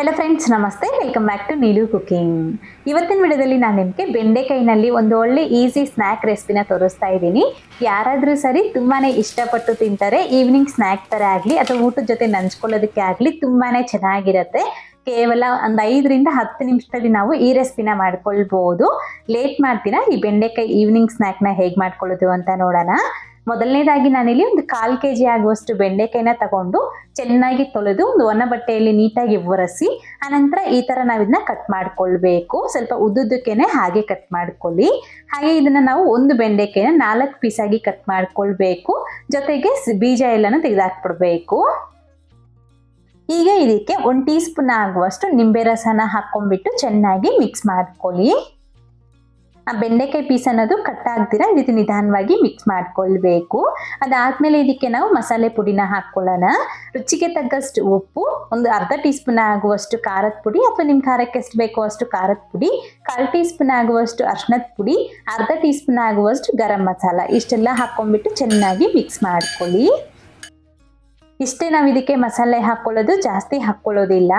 Hello friends ನಮಸ್ತೆ. Welcome back to Neelu cooking ಇವತ್ತಿನ ವಿಡಿಯೋದಲ್ಲಿ ನಾನು ನಿಮಗೆ ಬೆಂಡೆಕಾಯಿನಲ್ಲಿ ಒಂದು ಒಳ್ಳೆ ಈಸಿ ಸ್ನ್ಯಾಕ್ ರೆಸಿಪಿನ ತೋರಿಸ್ತಾ ಇದ್ದೀನಿ. ಯಾರಾದರೂ ಸರಿ ತುಂಬಾ ಇಷ್ಟಪಟ್ಟು ತಿಂತಾರೆ ಈವ್ನಿಂಗ್ ಸ್ನ್ಯಾಕ್ ಥರ ಆಗಲಿ ಅಥವಾ ಊಟದ ಜೊತೆ ನಂಚ್ಕೊಳ್ಳೋದಕ್ಕೆ ಆಗಲಿ ತುಂಬಾ ಚೆನ್ನಾಗಿರುತ್ತೆ. ಕೇವಲ ಒಂದು ಐದರಿಂದ ಹತ್ತು ನಿಮಿಷದಲ್ಲಿ ನಾವು ಈ ರೆಸಿಪಿನ ಮಾಡ್ಕೊಳ್ಬೋದು. ಲೇಟ್ ಮಾಡ್ತೀರಾ? ಈ ಬೆಂಡೆಕಾಯಿ ಈವ್ನಿಂಗ್ ಸ್ನ್ಯಾಕ್ನ ಹೇಗೆ ಮಾಡ್ಕೊಳ್ಳೋದು ಅಂತ ನೋಡೋಣ. ಮೊದಲನೇದಾಗಿ ನಾನಿಲ್ಲಿ ಒಂದು ಕಾಲು ಕೆ ಜಿ ಆಗುವಷ್ಟು ಬೆಂಡೆಕಾಯಿನ ತಗೊಂಡು ಚೆನ್ನಾಗಿ ತೊಳೆದು ಒಂದು ಒಣ ಬಟ್ಟೆಯಲ್ಲಿ ನೀಟಾಗಿ ಒರೆಸಿ, ಆನಂತರ ಈ ಥರ ನಾವು ಇದನ್ನ ಕಟ್ ಮಾಡ್ಕೊಳ್ಬೇಕು. ಸ್ವಲ್ಪ ಉದ್ದುದ್ದಕ್ಕೇನೆ ಹಾಗೆ ಕಟ್ ಮಾಡ್ಕೊಳ್ಳಿ. ಹಾಗೆ ಇದನ್ನ ನಾವು ಒಂದು ಬೆಂಡೆಕಾಯಿನ ನಾಲ್ಕು ಪೀಸಾಗಿ ಕಟ್ ಮಾಡ್ಕೊಳ್ಬೇಕು. ಜೊತೆಗೆ ಬೀಜ ಎಲ್ಲನೂ ತೆಗೆದಾಕ್ಬಿಡ್ಬೇಕು. ಈಗ ಇದಕ್ಕೆ ಒಂದು ಟೀ ಸ್ಪೂನ್ ಆಗುವಷ್ಟು ನಿಂಬೆ ರಸನ ಹಾಕೊಂಡ್ಬಿಟ್ಟು ಚೆನ್ನಾಗಿ ಮಿಕ್ಸ್ ಮಾಡ್ಕೊಳ್ಳಿ. ಆ ಬೆಂಡೆಕಾಯಿ ಪೀಸ್ ಅನ್ನೋದು ಕಟ್ ಆಗ್ದಿರ ರೀತಿ ನಿಧಾನವಾಗಿ ಮಿಕ್ಸ್ ಮಾಡ್ಕೊಳ್ಬೇಕು. ಅದಾದ್ಮೇಲೆ ಇದಕ್ಕೆ ನಾವು ಮಸಾಲೆ ಪುಡಿನ ಹಾಕ್ಕೊಳ್ಳೋಣ. ರುಚಿಗೆ ತಗ್ಗಷ್ಟು ಉಪ್ಪು, ಒಂದು ಅರ್ಧ ಟೀ ಸ್ಪೂನ್ ಆಗುವಷ್ಟು ಖಾರದ ಪುಡಿ ಅಥವಾ ನಿಮ್ಮ ಖಾರಕ್ಕೆ ಎಷ್ಟು ಬೇಕೋ ಅಷ್ಟು ಖಾರದ ಪುಡಿ, ಕಾಲ್ ಟೀ ಸ್ಪೂನ್ ಆಗುವಷ್ಟು ಅರ್ಶಿನದ ಪುಡಿ, ಅರ್ಧ ಟೀ ಸ್ಪೂನ್ ಆಗುವಷ್ಟು ಗರಂ ಮಸಾಲ ಇಷ್ಟೆಲ್ಲ ಹಾಕ್ಕೊಂಡ್ಬಿಟ್ಟು ಚೆನ್ನಾಗಿ ಮಿಕ್ಸ್ ಮಾಡ್ಕೊಳ್ಳಿ. ಇಷ್ಟೇ ನಾವು ಇದಕ್ಕೆ ಮಸಾಲೆ ಹಾಕ್ಕೊಳ್ಳೋದು, ಜಾಸ್ತಿ ಹಾಕ್ಕೊಳ್ಳೋದಿಲ್ಲ.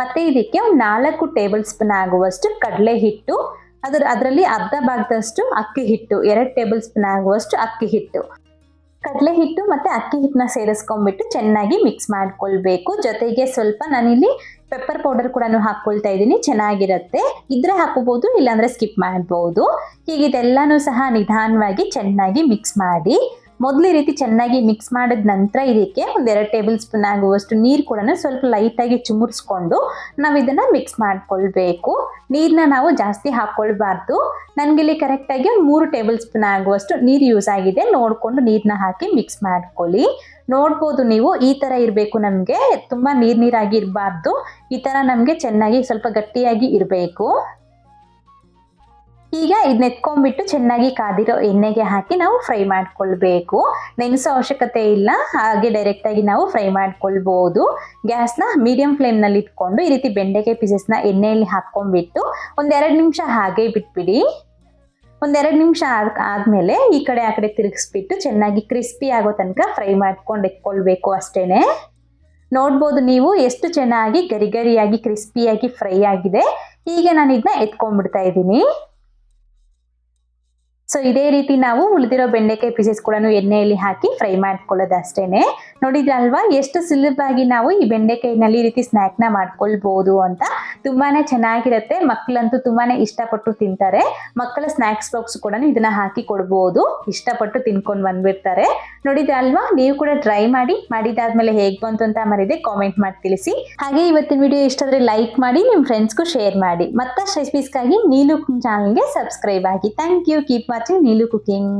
ಮತ್ತೆ ಇದಕ್ಕೆ ಒಂದು ನಾಲ್ಕು ಟೇಬಲ್ ಸ್ಪೂನ್ ಆಗುವಷ್ಟು ಕಡಲೆ ಹಿಟ್ಟು ಅದರ, ಅದರಲ್ಲಿ ಅರ್ಧ ಭಾಗದಷ್ಟು ಅಕ್ಕಿ ಹಿಟ್ಟು, ಎರಡು ಟೇಬಲ್ ಸ್ಪೂನ್ ಆಗುವಷ್ಟು ಅಕ್ಕಿ ಹಿಟ್ಟು. ಕಡಲೆ ಹಿಟ್ಟು ಮತ್ತು ಅಕ್ಕಿ ಹಿಟ್ಟನ್ನ ಸೇರಿಸ್ಕೊಂಡ್ಬಿಟ್ಟು ಚೆನ್ನಾಗಿ ಮಿಕ್ಸ್ ಮಾಡ್ಕೊಳ್ಬೇಕು. ಜೊತೆಗೆ ಸ್ವಲ್ಪ ನಾನಿಲ್ಲಿ ಪೆಪ್ಪರ್ ಪೌಡರ್ ಕೂಡ ಹಾಕ್ಕೊಳ್ತಾ ಇದ್ದೀನಿ, ಚೆನ್ನಾಗಿರುತ್ತೆ. ಇದ್ರೆ ಹಾಕೋಬಹುದು ಇಲ್ಲಾಂದ್ರೆ ಸ್ಕಿಪ್ ಮಾಡ್ಬೋದು. ಹೀಗೆ ಇದೆಲ್ಲನೂ ಸಹ ನಿಧಾನವಾಗಿ ಚೆನ್ನಾಗಿ ಮಿಕ್ಸ್ ಮಾಡಿ. ಮೊದಲು ರೀತಿ ಚೆನ್ನಾಗಿ ಮಿಕ್ಸ್ ಮಾಡಿದ ನಂತರ ಇದಕ್ಕೆ ಒಂದೆರಡು ಟೇಬಲ್ ಸ್ಪೂನ್ ಆಗುವಷ್ಟು ನೀರು ಕೂಡ ಸ್ವಲ್ಪ ಲೈಟಾಗಿ ಚುಮುರಿಸ್ಕೊಂಡು ನಾವು ಇದನ್ನು ಮಿಕ್ಸ್ ಮಾಡಿಕೊಳ್ಬೇಕು. ನೀರನ್ನ ನಾವು ಜಾಸ್ತಿ ಹಾಕ್ಕೊಳ್ಬಾರ್ದು ಇಲ್ಲಿ ಕರೆಕ್ಟಾಗಿ ಒಂದು ಮೂರು ಟೇಬಲ್ ಸ್ಪೂನ್ ಆಗುವಷ್ಟು ನೀರು ಯೂಸ್ ಆಗಿದೆ. ನೋಡಿಕೊಂಡು ನೀರನ್ನ ಹಾಕಿ ಮಿಕ್ಸ್ ಮಾಡ್ಕೊಳ್ಳಿ. ನೋಡ್ಬೋದು ನೀವು, ಈ ಥರ ಇರಬೇಕು ನಮಗೆ. ತುಂಬ ನೀರು ನೀರಾಗಿ ಇರಬಾರ್ದು. ಈ ಥರ ನಮಗೆ ಚೆನ್ನಾಗಿ ಸ್ವಲ್ಪ ಗಟ್ಟಿಯಾಗಿ ಇರಬೇಕು. ಈಗ ಇದನ್ನ ನೆತ್ಕೊಂಡ್ಬಿಟ್ಟು ಚೆನ್ನಾಗಿ ಕಾದಿರೋ ಎಣ್ಣೆಗೆ ಹಾಕಿ ನಾವು ಫ್ರೈ ಮಾಡ್ಕೊಳ್ಬೇಕು. ನೆನೆಸೋ ಅವಶ್ಯಕತೆ ಇಲ್ಲ, ಹಾಗೆ ಡೈರೆಕ್ಟಾಗಿ ನಾವು ಫ್ರೈ ಮಾಡ್ಕೊಳ್ಬೋದು. ಗ್ಯಾಸ್ನ ಮೀಡಿಯಂ ಫ್ಲೇಮ್ನಲ್ಲಿ ಇಟ್ಕೊಂಡು ಈ ರೀತಿ ಬೆಂಡೆಕಾಯಿ ಪೀಸಸ್ನ ಎಣ್ಣೆಯಲ್ಲಿ ಹಾಕ್ಕೊಂಡ್ಬಿಟ್ಟು ಒಂದೆರಡು ನಿಮಿಷ ಹಾಗೆ ಬಿಟ್ಬಿಡಿ. ಒಂದೆರಡು ನಿಮಿಷ ಆದ, ಆದಮೇಲೆ ಈ ಕಡೆ ಆ ಕಡೆ ತಿರುಗಿಸ್ಬಿಟ್ಟು ಚೆನ್ನಾಗಿ ಕ್ರಿಸ್ಪಿ ಆಗೋ ತನಕ ಫ್ರೈ ಮಾಡ್ಕೊಂಡು ಎತ್ಕೊಳ್ಬೇಕು ಅಷ್ಟೇನೆ. ನೋಡ್ಬೋದು ನೀವು ಎಷ್ಟು ಚೆನ್ನಾಗಿ ಗರಿ ಗರಿಯಾಗಿ ಕ್ರಿಸ್ಪಿಯಾಗಿ ಫ್ರೈ ಆಗಿದೆ. ಈಗ ನಾನು ಇದನ್ನ ಎತ್ಕೊಂಡ್ಬಿಡ್ತಾ ಇದ್ದೀನಿ. ಸೊ ಇದೇ ರೀತಿ ನಾವು ಉಳಿದಿರೋ ಬೆಂಡೆಕಾಯಿ ಪೀಸಸ್ ಕೂಡ ಎಣ್ಣೆಯಲ್ಲಿ ಹಾಕಿ ಫ್ರೈ ಮಾಡ್ಕೊಳ್ಳೋದು ಅಷ್ಟೇನೆ ನೋಡಿದ್ರಲ್ವಾ? ಎಷ್ಟು ಸುಲಭವಾಗಿ ನಾವು ಈ ಬೆಂಡೆಕಾಯಿನಲ್ಲಿ ಈ ರೀತಿ ಸ್ನ್ಯಾಕ್ನ ಮಾಡ್ಕೊಳ್ಬೋದು ಅಂತ. ತುಂಬಾನೇ ಚೆನ್ನಾಗಿರುತ್ತೆ. ಮಕ್ಕಳಂತೂ ತುಂಬಾನೇ ಇಷ್ಟಪಟ್ಟು ತಿಂತಾರೆ. ಮಕ್ಕಳ ಸ್ನ್ಯಾಕ್ಸ್ ಬಾಕ್ಸ್ ಕೂಡ ಇದನ್ನ ಹಾಕಿ ಕೊಡ್ಬೋದು. ಇಷ್ಟಪಟ್ಟು ತಿನ್ಕೊಂಡು ಬಂದ್ಬಿಡ್ತಾರೆ. ನೋಡಿದ್ರಲ್ವಾ ನೀವು ಕೂಡ ಟ್ರೈ ಮಾಡಿ, ಮಾಡಿದಾದ್ಮೇಲೆ ಹೇಗೆ ಬಂತು ಅಂತ ಮರಿದೆ ಕಾಮೆಂಟ್ ಮಾಡಿ ತಿಳಿಸಿ. ಹಾಗೆ ಇವತ್ತಿನ ವಿಡಿಯೋ ಇಷ್ಟ ಆದ್ರೆ ಲೈಕ್ ಮಾಡಿ ನಿಮ್ಮ ಫ್ರೆಂಡ್ಸ್ಗೂ ಶೇರ್ ಮಾಡಿ. ಮತ್ತಷ್ಟು ರೆಸಿಪೀಸ್ಗಾಗಿ ನೀಲು ಚಾನಲ್ಗೆ ಸಬ್ಸ್ಕ್ರೈಬ್ ಆಗಿ. Thank you keep watching Neelu cooking.